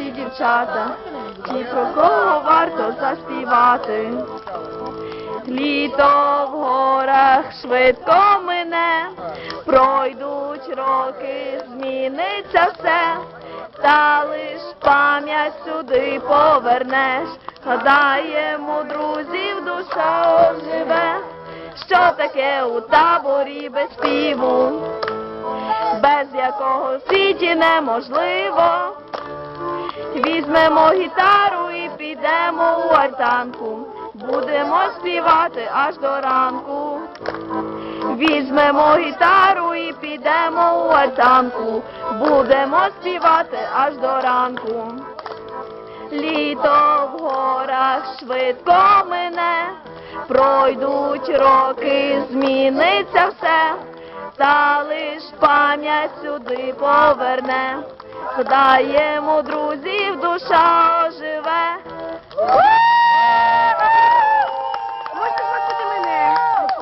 чи дівчата, чи про кого варто заспівати. Літо в горах швидко мине, пройдуть роки, зміниться все, та лиш пам'ять сюди повернеш, гадаємо, друзів душа оживе, що таке у таборі без співу, без якого світі неможливо. Візьмемо гітару і підемо у альтанку, будемо співати аж до ранку. Візьмемо гітару і підемо у альтанку, будемо співати аж до ранку. Літо в горах швидко мине, пройдуть роки, зміниться все, та лиш пам'ять сюди поверне. Додаємо друзів душа.